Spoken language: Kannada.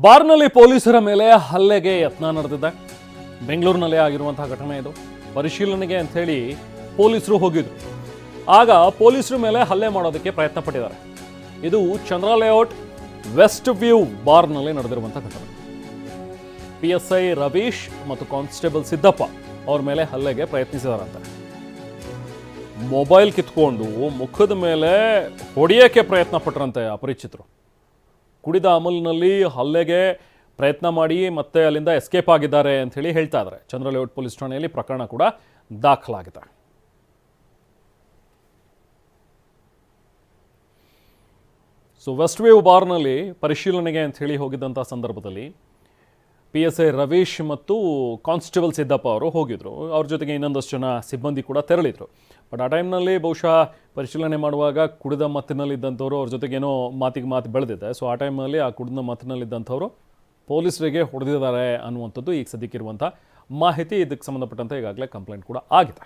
ಬಾರ್ನಲ್ಲಿ ಪೊಲೀಸರ ಮೇಲೆ ಹಲ್ಲೆಗೆ ಯತ್ನ ನಡೆದಿದೆ. ಬೆಂಗಳೂರಿನಲ್ಲೇ ಆಗಿರುವಂತಹ ಘಟನೆ ಇದು. ಪರಿಶೀಲನೆಗೆ ಅಂಥೇಳಿ ಪೊಲೀಸರು ಹೋಗಿದ್ರು. ಆಗ ಪೊಲೀಸರ ಮೇಲೆ ಹಲ್ಲೆ ಮಾಡೋದಕ್ಕೆ ಪ್ರಯತ್ನ ಪಟ್ಟಿದ್ದಾರೆ ಇದು ಚಂದ್ರ ಲೇಔಟ್, ವೆಸ್ಟ್ ವ್ಯೂ ಬಾರ್ನಲ್ಲಿ ನಡೆದಿರುವಂಥ ಘಟನೆ. ಪಿ ಎಸ್ ಐ ರವೀಶ್ ಮತ್ತು ಕಾನ್ಸ್ಟೇಬಲ್ ಸಿದ್ದಪ್ಪ ಅವ್ರ ಮೇಲೆ ಹಲ್ಲೆಗೆ ಪ್ರಯತ್ನಿಸಿದಾರಂತೆ. ಮೊಬೈಲ್ ಕಿತ್ಕೊಂಡು ಮುಖದ ಮೇಲೆ ಹೊಡೆಯೋಕ್ಕೆ ಪ್ರಯತ್ನ ಪಟ್ರಂತೆ ಅಪರಿಚಿತರು. ಕುಡಿದ ಅಮಲಿನಲ್ಲಿ ಹಲ್ಲೆಗೆ ಪ್ರಯತ್ನ ಮಾಡಿ ಮತ್ತೆ ಅಲ್ಲಿಂದ ಎಸ್ಕೇಪ್ ಆಗಿದ್ದಾರೆ ಅಂತ ಹೇಳಿ ಹೇಳ್ತಾ ಇದ್ದಾರೆ. ಚಂದ್ರಲೇಔಟ್ ಪೊಲೀಸ್ ಠಾಣೆಯಲ್ಲಿ ಪ್ರಕರಣ ಕೂಡ ದಾಖಲಾಗಿದೆ. ಸೊ ವೆಸ್ಟ್ ವೇವ್ ಬಾರ್ನಲ್ಲಿ ಪರಿಶೀಲನೆಗೆ ಅಂತ ಹೇಳಿ ಹೋಗಿದ್ದಂಥ ಸಂದರ್ಭದಲ್ಲಿ ಪಿ ಎಸ್ ಐ ರವೀಶ್ ಮತ್ತು ಕಾನ್ಸ್ಟೇಬಲ್ ಸಿದ್ದಪ್ಪ ಅವರು ಹೋಗಿದ್ರು. ಅವ್ರ ಜೊತೆಗೆ ಇನ್ನೊಂದಷ್ಟು ಜನ ಸಿಬ್ಬಂದಿ ಕೂಡ ತೆರಳಿದ್ರು. ಬಟ್ ಆ ಟೈಮ್ನಲ್ಲಿ ಬಹುಶಃ ಪರಿಶೀಲನೆ ಮಾಡುವಾಗ ಕುಡಿದ ಮತ್ತಿನಲ್ಲಿದ್ದಂಥವ್ರು ಅವ್ರ ಜೊತೆಗೇನೋ ಮಾತಿಗೆ ಮಾತು ಬೆಳೆದಿದೆ. ಸೊ ಆ ಟೈಮಲ್ಲಿ ಆ ಕುಡಿದ ಮತ್ತಿನಲ್ಲಿದ್ದಂಥವ್ರು ಪೊಲೀಸರಿಗೆ ಹೊಡೆದಿದ್ದಾರೆ ಅನ್ನುವಂಥದ್ದು ಈಗ ಸದ್ಯಕ್ಕಿರುವಂಥ ಮಾಹಿತಿ. ಇದಕ್ಕೆ ಸಂಬಂಧಪಟ್ಟಂತೆ ಈಗಾಗಲೇ ಕಂಪ್ಲೇಂಟ್ ಕೂಡ ಆಗಿದೆ.